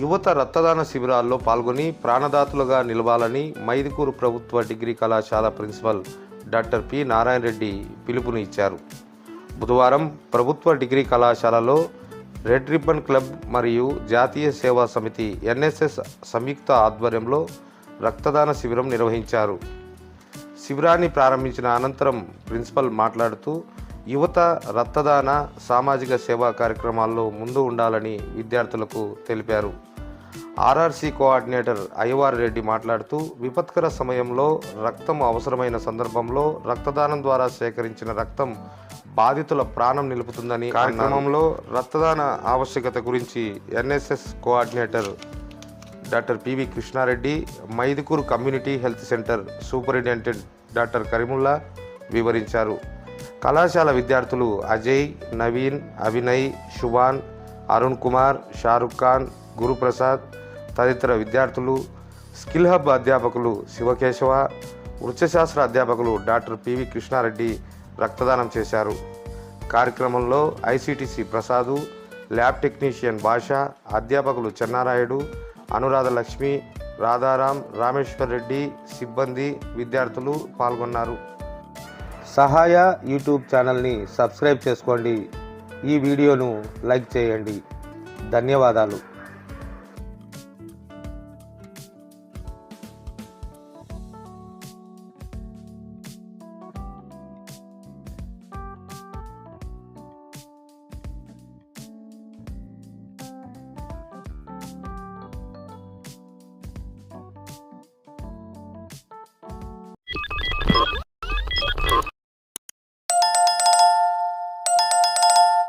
యువత రక్తదాన శిబిరాల్లో పాల్గొని ప్రాణదాతలుగా నిలవాలని మైదుకూరు ప్రభుత్వ డిగ్రీ కళాశాల principal doctor P Narayana Reddy పిలుపుని ఇచ్చారు. బుధవారం ప్రభుత్వ డిగ్రీ కళాశాలలో రెడ్ రిబ్బన్ క్లబ్ మరియు జాతీయ సేవా సమితి ఎన్ఎస్ఎస్ సంయుక్త ఆధ్వర్యంలో రక్తదాన శిబిరం నిర్వహించారు. శిబిరాన్ని ప్రారంభించిన అనంతరం ప్రిన్సిపల్ మాట్లాడుతూ యువత రక్తదాన సామాజిక సేవా కార్యక్రమాల్లో ముందు ఉండాలని విద్యార్థులకు తెలిపారు. ఆర్ఆర్సీ కోఆర్డినేటర్ అయ్యవారి రెడ్డి మాట్లాడుతూ విపత్కర సమయంలో రక్తం అవసరమైన సందర్భంలో రక్తదానం ద్వారా సేకరించిన రక్తం బాధితుల ప్రాణం నిలుపుతుందని కార్యక్రమంలో రక్తదాన ఆవశ్యకత గురించి NSS coordinator doctor PV Krishna Reddy Mydukur community health centre superintendent doctor Karimulla వివరించారు. కళాశాల విద్యార్థులు అజయ్ నవీన్ అభినయ్ శుభాన్ అరుణ్ కుమార్ షారుఖ్ ఖాన్ గురుప్రసాద్ తదితర విద్యార్థులు స్కిల్ హబ్ అధ్యాపకులు శివకేశవ వృక్షశాస్త్ర అధ్యాపకులు డాక్టర్ పివి కృష్ణారెడ్డి రక్తదానం చేశారు. కార్యక్రమంలో ఐసిటిసి ప్రసాదు ల్యాబ్ టెక్నీషియన్ భాష అధ్యాపకులు చెన్నారాయుడు అనురాధ లక్ష్మి రాధారాం రామేశ్వర్ రెడ్డి సిబ్బంది విద్యార్థులు పాల్గొన్నారు. సహాయ యూట్యూబ్ ఛానల్ని సబ్స్క్రైబ్ చేసుకోండి. ఈ వీడియోను లైక్ చేయండి. ధన్యవాదాలు.